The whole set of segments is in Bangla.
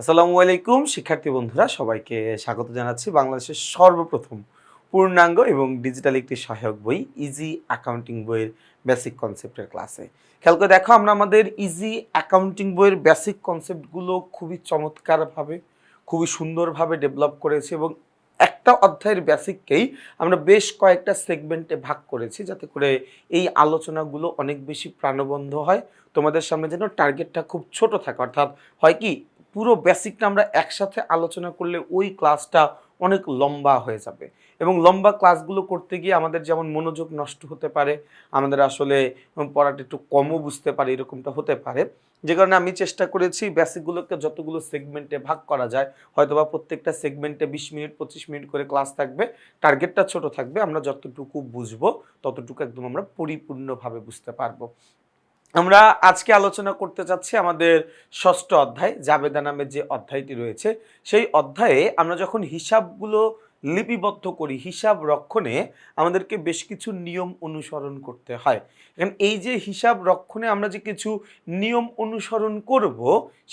আসসালামু আলাইকুম, শিক্ষার্থী বন্ধুরা, সবাইকে স্বাগত জানাচ্ছি বাংলাদেশের সর্বপ্রথম পূর্ণাঙ্গ এবং ডিজিটাল একটি সহায়ক বই ইজি অ্যাকাউন্টিং বইয়ের বেসিক কনসেপ্টের ক্লাসে খেয়াল করে দেখো, আমরা আমাদের ইজি অ্যাকাউন্টিং বইয়ের বেসিক কনসেপ্টগুলো খুবই চমৎকারভাবে, খুবই সুন্দরভাবে ডেভেলপ করেছি এবং একটা অধ্যায়ের বেসিককেই আমরা বেশ কয়েকটা সেগমেন্টে ভাগ করেছি যাতে করে এই আলোচনাগুলো অনেক বেশি প্রাণবন্ধ হয়। তোমাদের সামনে যেন টার্গেটটা খুব ছোট থাকে। অর্থাৎ হয় কি পুরো বেসিকটা আমরা একসাথে আলোচনা করলে ওই ক্লাসটা অনেক লম্বা হয়ে যাবে। এবং লম্বা ক্লাসগুলো করতে গিয়ে আমাদের যেমন মনোযোগ নষ্ট হতে পারে, আমাদের আসলে পড়াটা একটু কমও বুঝতে পারে, এরকমটা হতে পারে। যে কারণে আমি চেষ্টা করেছি বেসিকগুলোকে যতগুলো সেগমেন্টে ভাগ করা যায়, হয়তোবা প্রত্যেকটা সেগমেন্টে বিশ মিনিট, পঁচিশ মিনিট করে ক্লাস থাকবে টার্গেটটা ছোট থাকবে, আমরা যতটুকু বুঝব, ততটুকু একদম আমরা পরিপূর্ণভাবে বুঝতে পারব। আমরা আজকে আলোচনা করতে চাচ্ছি আমাদের ষষ্ঠ অধ্যায়, জাবেদা নামের যে অধ্যায়টি রয়েছে। সেই অধ্যায়ে আমরা যখন হিসাবগুলো লিপিবদ্ধ করি, হিসাব রক্ষণে আমাদেরকে বেশ কিছু নিয়ম অনুসরণ করতে হয়। এখন এই যে হিসাব রক্ষণে আমরা যে কিছু নিয়ম অনুসরণ করব,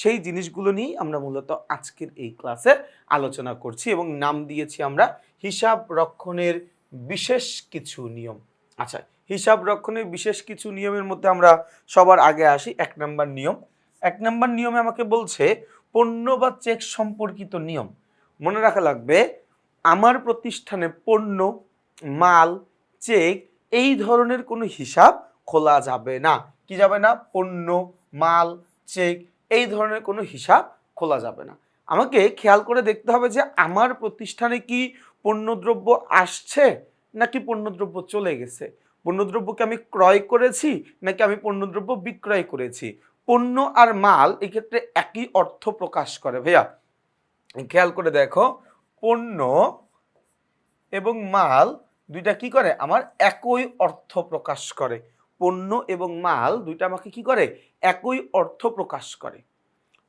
সেই জিনিসগুলো নিয়েই আমরা মূলত আজকের এই ক্লাসে আলোচনা করছি এবং নাম দিয়েছি আমরা হিসাব রক্ষণের বিশেষ কিছু নিয়ম। আচ্ছা হিসাব রক্ষণের বিশেষ কিছু নিয়মের মধ্যে আমরা সবার আগে আসি। এক নম্বর নিয়ম। এক নম্বর নিয়মে আমাকে বলছে, পণ্য বা চেক সম্পর্কিত নিয়ম। মনে রাখা লাগবে, আমার প্রতিষ্ঠানে পণ্য, মাল, চেক এই ধরনের কোনো হিসাব খোলা যাবে না। কি যাবে না? পণ্য, মাল, চেক এই ধরনের কোনো হিসাব খোলা যাবে না। আমাকে খেয়াল করে দেখতে হবে যে, আমার প্রতিষ্ঠানে কি পণ্যদ্রব্য আসছে নাকি পণ্যদ্রব্য চলে গেছে। পণ্যদ্রব্যকে আমি ক্রয় করেছি নাকি আমি পণ্যদ্রব্য বিক্রয় করেছি? পণ্য আর মাল এক্ষেত্রে একই অর্থ প্রকাশ করে। ভাইয়া, খেয়াল করে দেখো, পণ্য এবং মাল দুইটা কি করে? আমার একই অর্থ প্রকাশ করে। পণ্য এবং মাল দুইটা আমাকে কি করে? একই অর্থ প্রকাশ করে।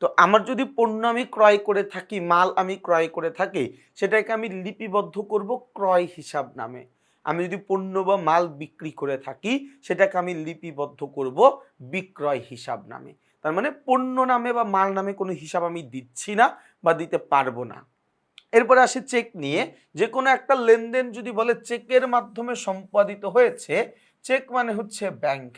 তো আমার যদি পণ্য আমি ক্রয় করে থাকি, মাল আমি ক্রয় করে থাকি, সেটাকে আমি লিপিবদ্ধ করব ক্রয় হিসাব নামে। আমি যদি পণ্য বা মাল বিক্রি করে থাকি, সেটাকে আমি লিপিবদ্ধ করব বিক্রয় হিসাব নামে। তার মানে পণ্য নামে বা মাল নামে কোনো হিসাব আমি দিচ্ছি না বা দিতে পারব না। এরপরে আসি চেক নিয়ে। যে কোনো একটা লেনদেন যদি বলে চেকের মাধ্যমে সম্পাদিত হয়েছে, চেক মানে হচ্ছে ব্যাংক।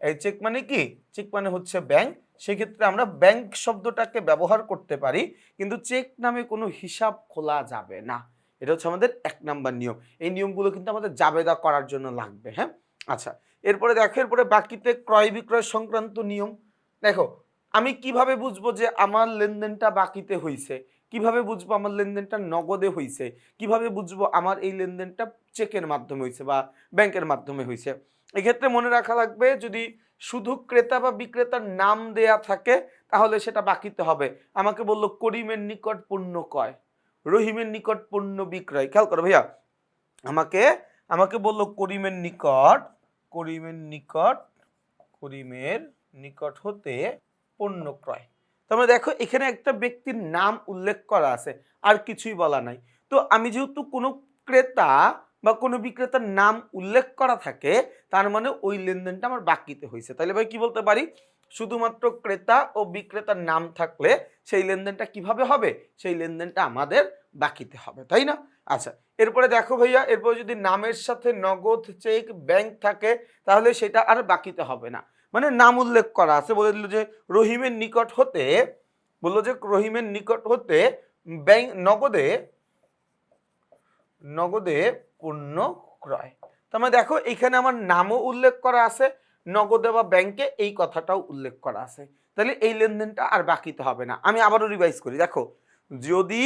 এই চেক মানে কি? চেক মানে হচ্ছে ব্যাংক। সেক্ষেত্রে আমরা ব্যাংক শব্দটাকে ব্যবহার করতে পারি, কিন্তু চেক নামে কোনো হিসাব খোলা যাবে না। এটা হচ্ছে আমাদের এক নাম্বার নিয়ম। এই নিয়মগুলো কিন্তু আমাদের জাবেদা করার জন্য লাগবে হ্যাঁ? আচ্ছা এরপরে দেখো, এরপরে বাকিতে ক্রয় বিক্রয় সংক্রান্ত নিয়ম। দেখো, আমি কীভাবে বুঝব যে আমার লেনদেনটা বাকিতে হয়েছে কীভাবে বুঝব আমার লেনদেনটা নগদে হইছে? কীভাবে বুঝব আমার এই লেনদেনটা চেকের মাধ্যমে হয়েছে বা ব্যাংকের মাধ্যমে হয়েছে এক্ষেত্রে মনে রাখা লাগবে, যদি শুধু ক্রেতা বা বিক্রেতার নাম দেয়া থাকে, তাহলে সেটা বাকিতে হবে। আমাকে বলল, করিমের নিকট পণ্য কয় রহিমের নিকট পণ্য বিক্রয়। খেয়াল করো ভাইয়া, আমাকে আমাকে বলল করিমের নিকট করিমের নিকট করিমের নিকট হতে পণ্য ক্রয়। তোমরা দেখো, এখানে একটা ব্যক্তির নাম উল্লেখ করা আছে, আর কিছুই বলা নাই। তো আমি যেহেতু কোনো ক্রেতা বা কোনো বিক্রেতার নাম উল্লেখ করা থাকে, তার মানে ওই লেনদেনটা আমার বাকিতে হয়েছে। তাহলে ভাই কি বলতে পারি? শুধুমাত্র ক্রেতা ও বিক্রেতার নাম থাকলে সেই লেনদেনটা কীভাবে হবে? সেই লেনদেনটা আমাদের বাকিতে হবে, তাই না? আচ্ছা এরপরে দেখো ভাইয়া, এরপরে যদি নামের সাথে নগদ চেক ব্যাংক থাকে, তাহলে সেটা আর বাকিতে হবে না। মানে নাম উল্লেখ করা আছে, বলে দিল যে রহিমের নিকট হতে, বলল যে রহিমের নিকট হতে ব্যাংক, নগদে নগদে পণ্য ক্রয়। তার মানে দেখো, এখানে আমার নামও উল্লেখ করা আছে নগদে বা ব্যাংকে এই কথাটাও উল্লেখ করা আছে। তাহলে এই লেনদেনটা আর বাকিতে হবে না। আমি আবারও রিভাইজ করি। দেখো, যদি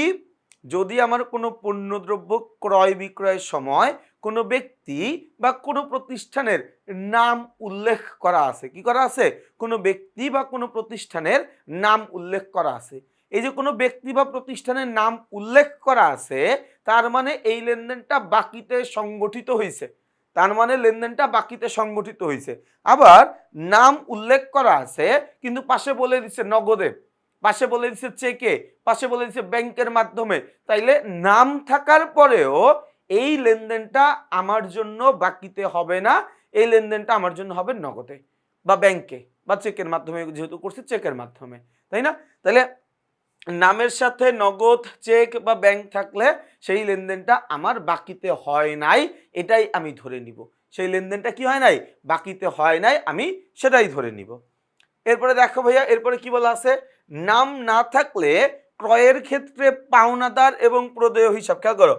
যদি আমার কোনো পণ্যদ্রব্য ক্রয় বিক্রয়ের সময় কোনো ব্যক্তি বা কোনো প্রতিষ্ঠানের নাম উল্লেখ করা আছে, কি করা আছে? কোনো ব্যক্তি বা কোনো প্রতিষ্ঠানের নাম উল্লেখ করা আছে। এই যে কোনো ব্যক্তি বা প্রতিষ্ঠানের নাম উল্লেখ করা আছে, তার মানে এই লেনদেনটা বাকিতে সংগঠিত হয়েছে তার মানে লেনদেনটা বাকিতে সংগঠিত হয়েছে আবার নাম উল্লেখ করা আছে, কিন্তু পাশে বলে দিচ্ছে নগদে, পাশে বলে দিচ্ছে চেকে, পাশে বলে দিচ্ছে ব্যাংকের মাধ্যমে। তাইলে নাম থাকার পরেও এই লেনদেনটা আমার জন্য বাকিতে হবে না, এই লেনদেনটা আমার জন্য হবে নগদে, বা ব্যাংকে, বা চেকের মাধ্যমে, যেহেতু করছে চেকের মাধ্যমে, তাই না? তাহলে নামের সাথে নগদ চেক বা ব্যাংক থাকলে সেই লেনদেনটা আমার বাকিতে হয় নাই, এটাই আমি ধরে নিব। সেই লেনদেনটা কি হয় নাই? বাকিতে হয় নাই, আমি সেটাই ধরে নিব। এরপরে দেখো ভাইয়া, এরপরে কি বলা আছে? নাম না থাকলে ক্রয়ের ক্ষেত্রে পাওনাদার এবং প্রদেয় হিসাব। খেয়াল করো,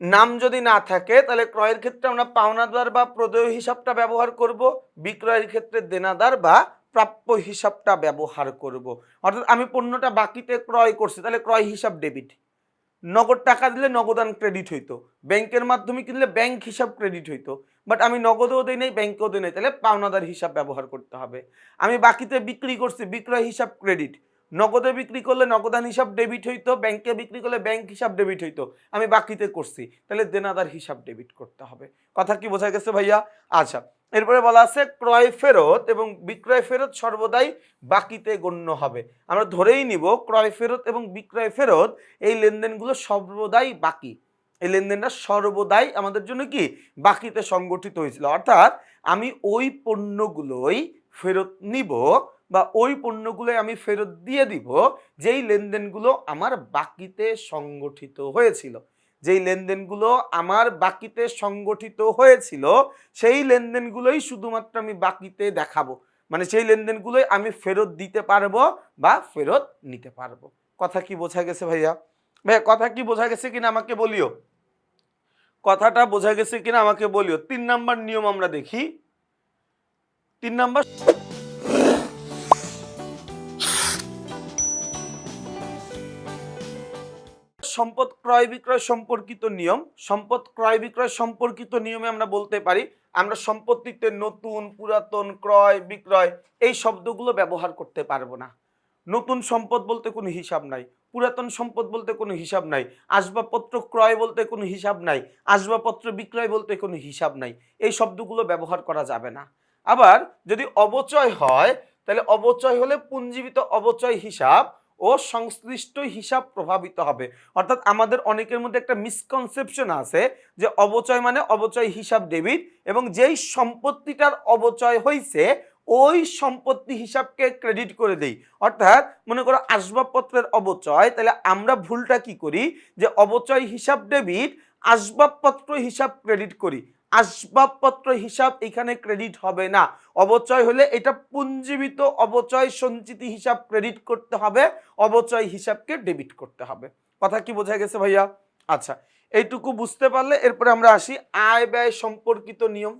নাম যদি না থাকে, তাহলে ক্রয়ের ক্ষেত্রে আমরা পাওনাদার বা প্রদেয় হিসাবটা ব্যবহার করব, বিক্রয়ের ক্ষেত্রে দেনাদার বা প্রাপ্য হিসাবটা ব্যবহার করব। অর্থাৎ আমি পণ্যটা বাকিতে ক্রয় করছি, তাহলে ক্রয় হিসাব ডেবিট নগদ টাকা দিলে নগদান ক্রেডিট হইতো। ব্যাংকের মাধ্যমে কিনলে ব্যাংক হিসাব ক্রেডিট হইতো। বাট আমি নগদেও দিই নাই, ব্যাংকেও দিই নাই, তাহলে পাওনাদার হিসাব ব্যবহার করতে হবে। আমি বাকিতে বিক্রি করছি, বিক্রয় হিসাব ক্রেডিট নগদে বিক্রি করলে নগদান হিসাব ডেবিট হইতো, ব্যাংকে বিক্রি করলে ব্যাংক হিসাব ডেবিট হইতো। আমি বাকিতে করছি, তাহলে দেনাদার হিসাব ডেবিট করতে হবে। কথা কি বোঝা গেছে ভাইয়া? আচ্ছা এরপরে বলা আছে, ক্রয় ফেরত এবং বিক্রয় ফেরত সর্বদাই বাকিতে গণ্য হবে। আমরা ধরেই নিব, ক্রয় ফেরত এবং বিক্রয় ফেরত, এই লেনদেনগুলো সর্বদাই বাকি। এই লেনদেনটা সর্বদাই আমাদের জন্য কি? বাকিতে সংগঠিত হয়েছিল। অর্থাৎ আমি ওই পণ্যগুলোই ফেরত নিব বা ওই পণ্যগুলোই আমি ফেরত দিয়ে দিব, যেই লেনদেনগুলো আমার বাকিতে সংগঠিত হয়েছিল। যেই লেনদেনগুলো আমার বাকিতে সংগঠিত হয়েছিল, সেই লেনদেনগুলোই শুধুমাত্র আমি বাকিতে দেখাবো। মানে সেই লেনদেনগুলোই আমি ফেরত দিতে পারব বা ফেরত নিতে পারব। কথা কি বোঝা গেছে ভাইয়া? ভাইয়া, কথা কি বোঝা গেছে কিনা আমাকে বলিও? কথাটা বোঝা গেছে কিনা আমাকে বলিও? তিন নাম্বার নিয়ম আমরা দেখি। তিন নাম্বার সম্পদ ক্রয় বিক্রয় সম্পর্কিত নিয়ম। সম্পদ ক্রয় বিক্রয় সম্পর্কিত নিয়মে আমরা বলতে পারি, আমরা সম্পত্তিতে নতুন, পুরাতন, ক্রয়, বিক্রয় এই শব্দগুলো ব্যবহার করতে পারব না। নতুন সম্পদ বলতে কোনো হিসাব নাই, পুরাতন সম্পদ বলতে কোনো হিসাব নাই, আসবাবপত্র ক্রয় বলতে কোনো হিসাব নাই, আসবাবপত্র বিক্রয় বলতে কোনো হিসাব নাই, এই শব্দগুলো ব্যবহার করা যাবে না। আবার যদি অবচয় হয়, তাহলে অবচয় হলে পুঞ্জীবিত অবচয় হিসাব ও সংশ্লিষ্ট হিসাব প্রভাবিত হবে। অর্থাৎ আমাদের অনেকের মধ্যে একটা মিসকনসেপশন আছে যে অবচয় মানে অবচয় হিসাব ডেবিট এবং যেই সম্পত্তিটার অবচয় হয়েছে ওই সম্পত্তি হিসাবকে ক্রেডিট করে দেই। অর্থাৎ মনে করো আসবাবপত্রের অবচয়, তাহলে আমরা ভুলটা কি করি? যে অবচয় হিসাব ডেবিট আসবাবপত্র হিসাব ক্রেডিট করি। আসবাবপত্র হিসাব এখানে ক্রেডিট হবে না। অবচয় হলে এটা পুঞ্জীবিত অবচয় সঞ্চিতি হিসাব ক্রেডিট করতে হবে, অবচয় হিসাবকে ডেবিট করতে হবে। কথা কি বোঝা গেছে ভাইয়া? আচ্ছা এইটুকু বুঝতে পারলে এরপরে আমরা আসি আয় ব্যয় সম্পর্কিত নিয়ম।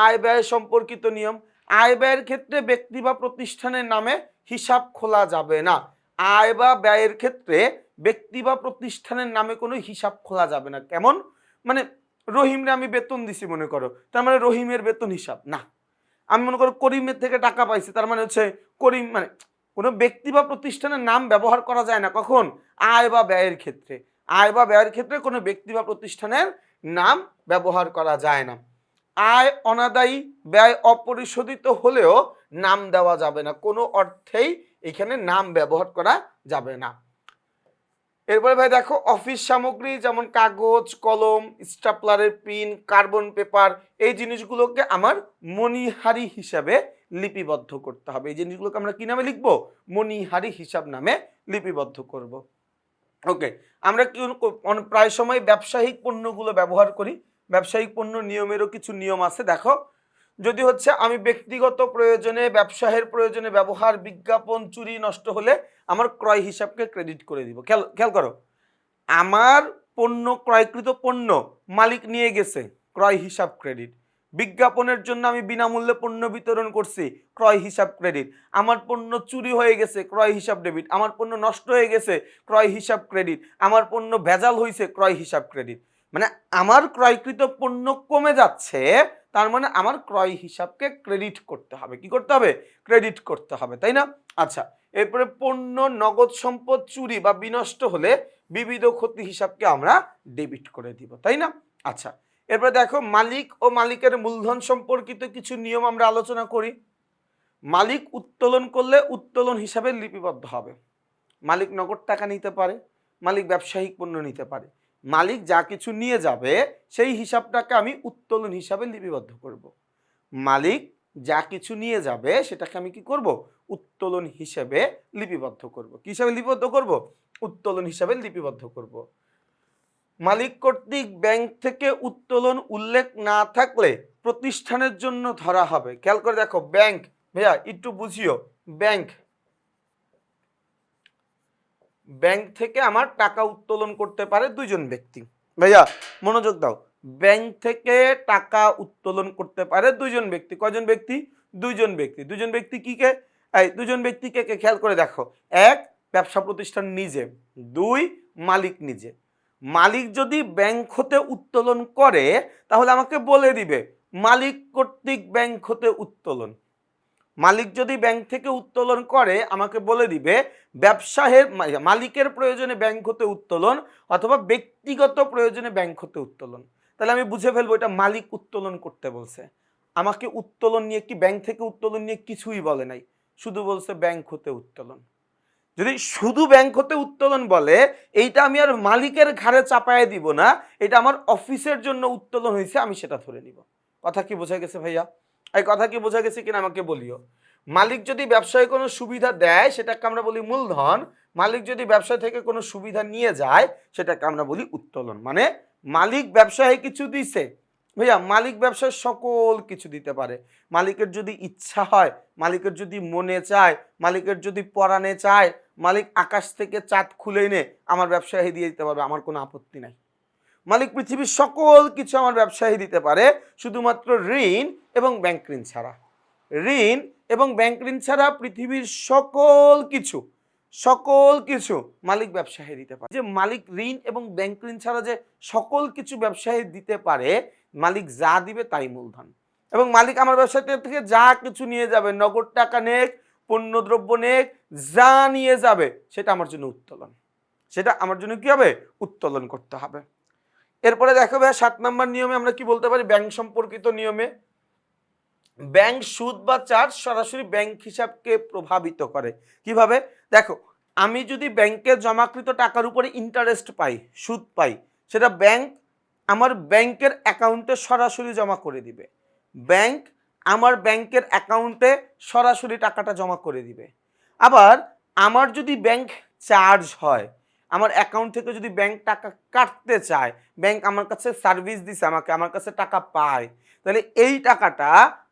আয় ব্যয় সম্পর্কিত নিয়ম। আয় ব্যয়ের ক্ষেত্রে ব্যক্তি বা প্রতিষ্ঠানের নামে হিসাব খোলা যাবে না। আয় বা ব্যয়ের ক্ষেত্রে ব্যক্তি বা প্রতিষ্ঠানের নামে কোনো হিসাব খোলা যাবে না। কেমন? মানে রহিমরে আমি বেতন দিছি মনে করো। তার মানে রহিমের বেতন হিসাব। না। আমি মনে করো করিমের থেকে টাকা পাইছি, তার মানে হচ্ছে করিম মানে কোনো ব্যক্তি বা প্রতিষ্ঠানের নাম ব্যবহার করা যায় না কখন? আয় বা ব্যয়ের ক্ষেত্রে। আয় বা ব্যয়ের ক্ষেত্রে কোনো ব্যক্তি বা প্রতিষ্ঠানের নাম ব্যবহার করা যায় না। আয় অনাদায়ী, ব্যয় অপরিশোধিত হলেও নাম দেওয়া যাবে না। কোনো অর্থেই এখানে নাম ব্যবহার করা যাবে না। এরপরে ভাই দেখো অফিস সামগ্রী যেমন কাগজ, কলম স্টাপলারের পিন কার্বন পেপার এই জিনিসগুলোকে আমার মণিহারি হিসাবে লিপিবদ্ধ করতে হবে। এই জিনিসগুলোকে আমরা কি নামে লিখব? মণিহারি হিসাব নামে লিপিবদ্ধ করব। ওকে, আমরা কি প্রায় সময় ব্যবসায়িক পণ্যগুলো ব্যবহার করি। ব্যবসায়িক পণ্য নিয়মেরও কিছু নিয়ম আছে। দেখো যদি হচ্ছে আমি ব্যক্তিগত প্রয়োজনে, ব্যবসায়ের প্রয়োজনে ব্যবহার, বিজ্ঞাপন, চুরি, নষ্ট হলে আমার ক্রয় হিসাবকে ক্রেডিট করে দিব। খেয়াল খেয়াল করো, আমার পণ্য, ক্রয়কৃত পণ্য মালিক নিয়ে গেছে, ক্রয় হিসাব ক্রেডিট বিজ্ঞাপনের জন্য আমি বিনামূল্যে পণ্য বিতরণ করছি, ক্রয় হিসাব ক্রেডিট আমার পণ্য চুরি হয়ে গেছে, ক্রয় হিসাব ডেবিট আমার পণ্য নষ্ট হয়ে গেছে, ক্রয় হিসাব ক্রেডিট আমার পণ্য ভেজাল হয়েছে ক্রয় হিসাব ক্রেডিট মানে আমার ক্রয়কৃত পণ্য কমে যাচ্ছে তার মানে আমার ক্রয় হিসাবকে ক্রেডিট করতে হবে। কি করতে হবে? ক্রেডিট করতে হবে, তাই না? আচ্ছা এরপরে পণ্য, নগদ সম্পদ, চুরি বা বিনষ্ট হলে বিবিধ ক্ষতি হিসাবকে আমরা ডেবিট করে দিব, তাই না? আচ্ছা এরপরে দেখো, মালিক ও মালিকের মূলধন সম্পর্কিত কিছু নিয়ম আমরা আলোচনা করি। মালিক উত্তোলন করলে উত্তোলন হিসাবে লিপিবদ্ধ হবে। মালিক নগদ টাকা নিতে পারে, মালিক ব্যবসায়িক পণ্য নিতে পারে। মালিক যা কিছু নিয়ে যাবে, সেই হিসাবটাকে আমি উত্তোলন হিসাবে লিপিবদ্ধ করব। মালিক যা কিছু নিয়ে যাবে, সেটাকে আমি কি করব? উত্তোলন হিসেবে লিপিবদ্ধ করব। কি হিসাবে লিপিবদ্ধ করব? উত্তোলন হিসাবে লিপিবদ্ধ করব। মালিক কর্তৃক ব্যাংক থেকে উত্তোলন উল্লেখ না থাকলে প্রতিষ্ঠানের জন্য ধরা হবে। খেয়াল করে দেখো, ব্যাংক, ভাইয়া, একটু বুঝিও। ব্যাংক ব্যাংক থেকে আমার টাকা উত্তোলন করতে পারে দুইজন ব্যক্তি। ভাইয়া মনোযোগ দাও। ব্যাংক থেকে টাকা উত্তোলন করতে পারে দুইজন ব্যক্তি। কয়জন ব্যক্তি? দুইজন ব্যক্তি। দুজন ব্যক্তি কি কে? এই দুজন ব্যক্তিকে কে? খেয়াল করে দেখো। এক ব্যবসা প্রতিষ্ঠান নিজে। দুই মালিক নিজে। মালিক যদি ব্যাংক হতে উত্তোলন করে তাহলে আমাকে বলে দিবে মালিক কর্তৃক ব্যাংক হতে উত্তোলন। মালিক যদি ব্যাংক থেকে উত্তোলন করে, আমাকে বলে দিবে ব্যবসায়ের মালিকের প্রয়োজনে ব্যাংক হতে উত্তোলন অথবা ব্যক্তিগত প্রয়োজনে ব্যাংক হতে উত্তোলন। তাহলে আমি বুঝে ফেলব, এটা মালিক উত্তোলন করতে বলছে। আমাকে উত্তোলন নিয়ে কি ব্যাংক থেকে উত্তোলন নিয়ে কিছুই বলে নাই, শুধু বলছে ব্যাংক হতে উত্তোলন। যদি শুধু ব্যাংক হতে উত্তোলন বলে, এইটা আমি আর মালিকের ঘাড়ে চাপায় দিব না, এটা আমার অফিসের জন্য উত্তোলন হয়েছে, আমি সেটা ধরে নিব। কথা কি বোঝা গেছে ভাইয়া? এই কথা কি বোঝা গেছে কিনা আমাকে বলিও। মালিক যদি ব্যবসায় কোনো সুবিধা দেয়, সেটাকে আমরা বলি মূলধন। মালিক যদি ব্যবসা থেকে কোনো সুবিধা নিয়ে যায়, সেটাকে আমরা বলি উত্তোলন। মানে মালিক ব্যবসায় কিছু দিছে। ভাইয়া, মালিক ব্যবসায় সকল কিছু দিতে পারে। মালিকের যদি ইচ্ছা হয়, মালিকের যদি মনে চায়, মালিকের যদি পরাণে চায়, মালিক আকাশ থেকে চাঁদ খুলে এনে আমার ব্যবসায় দিয়ে দিতে পারবে, আমার কোনো আপত্তি নাই। মালিক পৃথিবীর সকল কিছু আমার ব্যবসায়ী দিতে পারে, শুধুমাত্র ঋণ এবং ব্যাংক ঋণ ছাড়া। ঋণ এবং ব্যাংক ঋণ ছাড়া পৃথিবীর সকল কিছু সকল কিছু মালিক ব্যবসায়ী দিতে পারে। যে মালিক ঋণ এবং ব্যাংক ঋণ ছাড়া যে সকল কিছু ব্যবসায়ী দিতে পারে, মালিক যা দিবে তাই মূলধন। এবং মালিক আমার ব্যবসা থেকে যা কিছু নিয়ে যাবে, নগদ টাকা নেক, পণ্যদ্রব্য নেক, যা নিয়ে যাবে, সেটা আমার জন্য উত্তোলন। সেটা আমার জন্য কি হবে? উত্তোলন করতে হবে। এরপরে দেখো ভাই সাত নম্বর নিয়মে আমরা কি বলতে পারি? ব্যাংক সম্পর্কিত নিয়মে। ব্যাংক সুদ বা চার্জ সরাসরি ব্যাংক হিসাবকে প্রভাবিত করে। কীভাবে? দেখো, আমি যদি ব্যাংকে জমাকৃত টাকার উপরে ইন্টারেস্ট পাই, সুদ পাই, সেটা ব্যাংক আমার ব্যাংকের অ্যাকাউন্টে সরাসরি জমা করে দিবে। ব্যাংক আমার ব্যাংকের অ্যাকাউন্টে সরাসরি টাকাটা জমা করে দিবে। আবার আমার যদি ব্যাংক চার্জ হয় আমার অ্যাকাউন্ট থেকে যদি ব্যাংক টাকা কাটতে চায় ব্যাংক আমার কাছে সার্ভিস দিছে, আমাকে, আমার কাছে টাকা পায়, তাহলে এই টাকাটা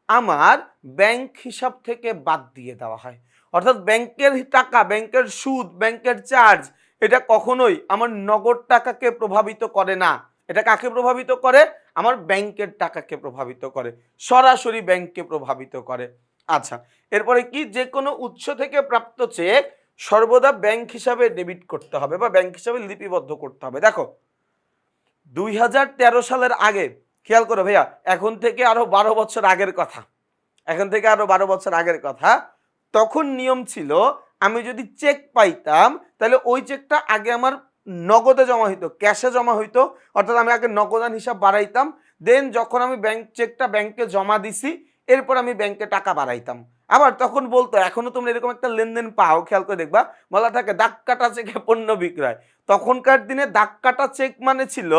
আমার ব্যাংক হিসাব থেকে বাদ দিয়ে দেওয়া হয়। অর্থাৎ ব্যাংকের টাকা ব্যাংকের সুদ ব্যাংকের চার্জ এটা কখনোই আমার নগদ টাকাকে প্রভাবিত করে না। এটা কাকে প্রভাবিত করে? আমার ব্যাংকের টাকাকে প্রভাবিত করে। সরাসরি ব্যাংককে প্রভাবিত করে। আচ্ছা এরপরে কি? যে কোনো উৎস থেকে প্রাপ্ত চেক সর্বদা ব্যাংক হিসাবে ডেবিট করতে হবে বা ব্যাংক হিসাবে লিপিবদ্ধ করতে হবে। দেখো, দুই হাজার তেরো সালের আগে, খেয়াল করো ভাইয়া, এখন থেকে আরও বারো বছর আগের কথা। এখন থেকে আরও বারো বছর আগের কথা। তখন নিয়ম ছিল, আমি যদি চেক পাইতাম, তাহলে ওই চেকটা আগে আমার নগদে জমা হইতো ক্যাশে জমা হইতো, অর্থাৎ আমি আগে নগদান হিসাব বাড়াইতাম দেন যখন আমি ব্যাংক চেকটা ব্যাংকে জমা দিছি, এরপর আমি ব্যাংকে টাকা বাড়াইতাম। আবার তখন বলতো, এখনও তোমরা এরকম একটা লেনদেন পাও, খেয়াল করে দেখবা বলা থাকে, দাগ কাটা চেকে পণ্য বিক্রয়। তখনকার দিনে দাগ কাটা চেক মানে ছিল,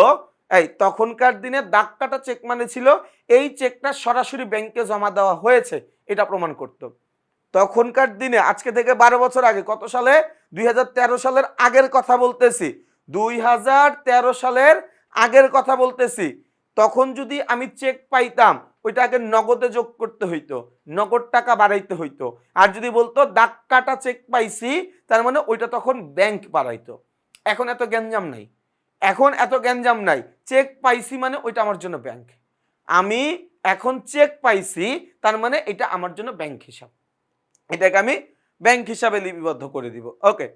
এই তখনকার দিনে দাগ কাটা চেক মানে ছিল, এই চেকটা সরাসরি ব্যাংকে জমা দেওয়া হয়েছে, এটা প্রমাণ করতো। তখনকার দিনে, আজকে থেকে বারো বছর আগে, কত সালে? দুই হাজার তেরো সালের আগের কথা বলতেছি। দুই হাজার তেরো সালের আগের কথা বলতেছি। তখন যদি আমি চেক পাইতাম ওইটা আগে নগদে যোগ করতে হইতো, নগদ টাকা বাড়াইতে হইতো। আর যদি বলতো, দাগ কাটা চেক পাইছি, তার মানে ওইটা তখন ব্যাংক বাড়াইতো। এখন এত গ্যাঞ্জাম নাই। এখন এত গ্যাঞ্জাম নাই। চেক পাইছি মানে ওইটা আমার জন্য ব্যাংক আমি এখন চেক পাইছি, তার মানে এটা আমার জন্য ব্যাংক হিসাব। এটাকে আমি ব্যাংক হিসাবে লিপিবদ্ধ করে দিব। ওকে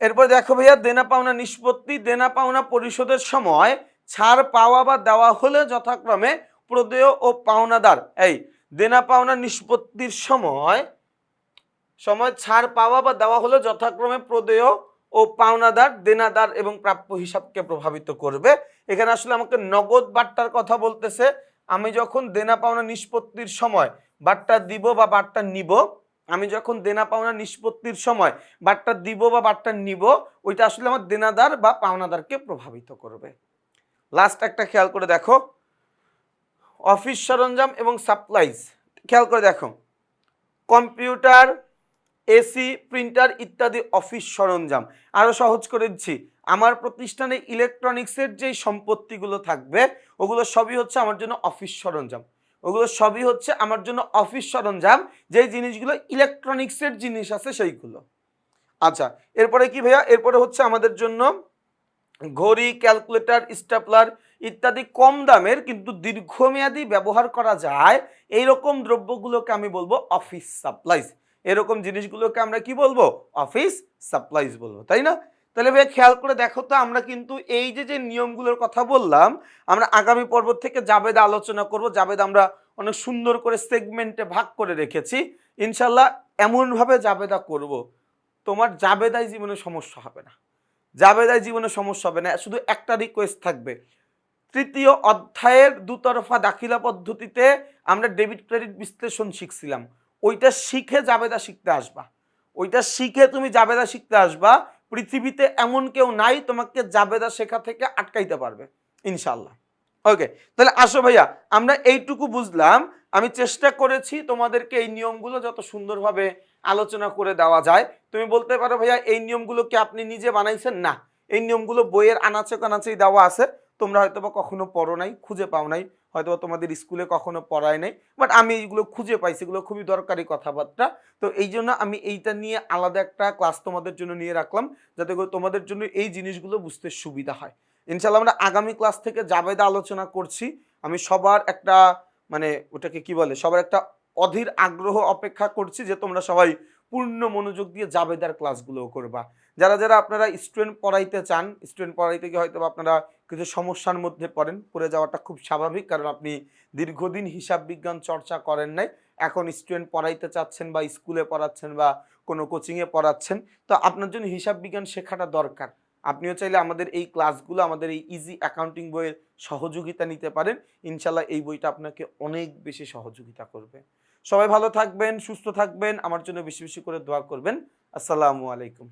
এরপর দেখো ভাইয়া, দেনা পাওনা নিষ্পত্তি, দেনা পাওনা পরিশোধের সময় ছাড় পাওয়া বা দেওয়া হলে যথাক্রমে প্রদেয় ও পাওনাদার। এই, দেনা পাওনা নিষ্পত্তির সময় সময় ছাড় পাওয়া বা দেওয়া হলে যথাক্রমে প্রদেয় ও পাওনাদার, দেনাদার এবং প্রাপ্য হিসাবকে প্রভাবিত করবে। এখানে আসলে আমাকে নগদ বার্তার কথা বলতেছে। আমি যখন দেনা পাওনা নিষ্পত্তির সময় বার্তা দিব বা বার্তা নিব, আমি যখন দেনা পাওনা নিষ্পত্তির সময় বার্তা দিব বা বার্তা নিব, ওইটা আসলে আমার দেনাদার বা পাওনাদারকে প্রভাবিত করবে। লাস্ট একটা খেয়াল করে দেখো। অফিস সরঞ্জাম এবং সাপ্লাইজ। খেয়াল করে দেখো। কম্পিউটার, এসি, প্রিন্টার ইত্যাদি অফিস সরঞ্জাম। আরও সহজ করে দিচ্ছি। আমার প্রতিষ্ঠানে ইলেকট্রনিক্সের যেই সম্পত্তিগুলো থাকবে, ওগুলো সবই হচ্ছে আমার জন্য অফিস সরঞ্জাম। ওগুলো সবই হচ্ছে আমার জন্য অফিস সরঞ্জাম, যেই জিনিসগুলো ইলেকট্রনিক্সের জিনিস আছে সেইগুলো। আচ্ছা এরপরে কি ভাইয়া? এরপরে হচ্ছে আমাদের জন্য ঘড়ি, ক্যালকুলেটর, স্টেপলার ইত্যাদি কম দামের কিন্তু দীর্ঘমেয়াদী ব্যবহার করা যায়। এই রকম দ্রব্যগুলোকে আমি বলব অফিস সাপ্লাইজ এরকম জিনিসগুলোকে আমরা কি বলব? অফিস সাপ্লাইজ বলব, তাই না? তাহলে ভাই খেয়াল করে দেখো তো, আমরা কিন্তু এই যে যে নিয়মগুলোর কথা বললাম, আমরা আগামী পর্ব থেকে জাবেদা আলোচনা করব। জাবেদা আমরা অনেক সুন্দর করে সেগমেন্টে ভাগ করে রেখেছি। ইনশাল্লাহ এমনভাবে জাবেদা করব। তোমার জাবেদায় জীবনে সমস্যা হবে না। জাবেদায় জীবনে সমস্যা হবে না। শুধু একটা রিকোয়েস্ট থাকবে। তৃতীয় অধ্যায়ের দুতরফা দাখিলা পদ্ধতিতে আমরা ডেবিট ক্রেডিট বিশ্লেষণ শিখছিলাম। ওইটা শিখে জাবেদা শিখতে আসবা। ওইটা শিখে তুমি জাবেদা শিখতে আসবা, পৃথিবীতে এমন কেউ নাই তোমাকে জাবেদা শেখা থেকে আটকাইতে পারবে ইনশাল্লাহ ওকে, তাহলে আসো ভাইয়া, আমরা এইটুকু বুঝলাম। আমি চেষ্টা করেছি তোমাদেরকে এই নিয়মগুলো যত সুন্দরভাবে আলোচনা করে দেওয়া যায়। তুমি বলতে পারো ভাইয়া, এই নিয়মগুলো কি আপনি নিজে বানাইছেন? না, এই নিয়মগুলো বইয়ের আনাচে কানাচেই দেওয়া আছে। তোমরা হয়তো বা কখনো পড়ো নাই, খুঁজে পাও নাই হয়তো তোমাদের স্কুলে কখনো পড়ায় নাই বাট আমি এইগুলো খুঁজে পাইছি এগুলো খুবই দরকারি কথাবার্তা। তো এই জন্য আমি এইটা নিয়ে আলাদা একটা ক্লাস তোমাদের জন্য নিয়ে রাখলাম, যাতে করে তোমাদের জন্য এই জিনিসগুলো বুঝতে সুবিধা হয়। ইনশাল্লাহ আমরা আগামী ক্লাস থেকে জাবেদা আলোচনা করছি। আমি সবার একটা মানে ওটাকে কি বলে, সবার একটা অধীর আগ্রহ অপেক্ষা করছি যে তোমরা সবাই পূর্ণ মনোযোগ দিয়ে জাবেদার ক্লাসগুলো করবা। যারা যারা আপনারা স্টুডেন্ট পড়াইতে চান স্টুডেন্ট পড়াইতে গিয়ে হয়তো আপনারা কিছু সমস্যার মধ্যে পড়েন, পড়ে যাওয়াটা খুব স্বাভাবিক কারণ আপনি দীর্ঘদিন হিসাব বিজ্ঞান চর্চা করেন নাই, এখন স্টুডেন্ট পড়াইতে চাচ্ছেন বা স্কুলে পড়াচ্ছেন বা কোনো কোচিংয়ে পড়াচ্ছেন, তো আপনার জন্য হিসাব বিজ্ঞান শেখাটা দরকার। আপনিও চাইলে আমাদের এই ক্লাসগুলো আমাদের এই ইজি অ্যাকাউন্টিং বইয়ের সহযোগিতা নিতে পারেন ইনশাল্লাহ এই বইটা আপনাকে অনেক বেশি সহযোগিতা করবে। সবাই ভালো থাকবেন, সুস্থ থাকবেন, আমার জন্য বেশি বেশি করে দোয়া করবেন, আসসালামু আলাইকুম।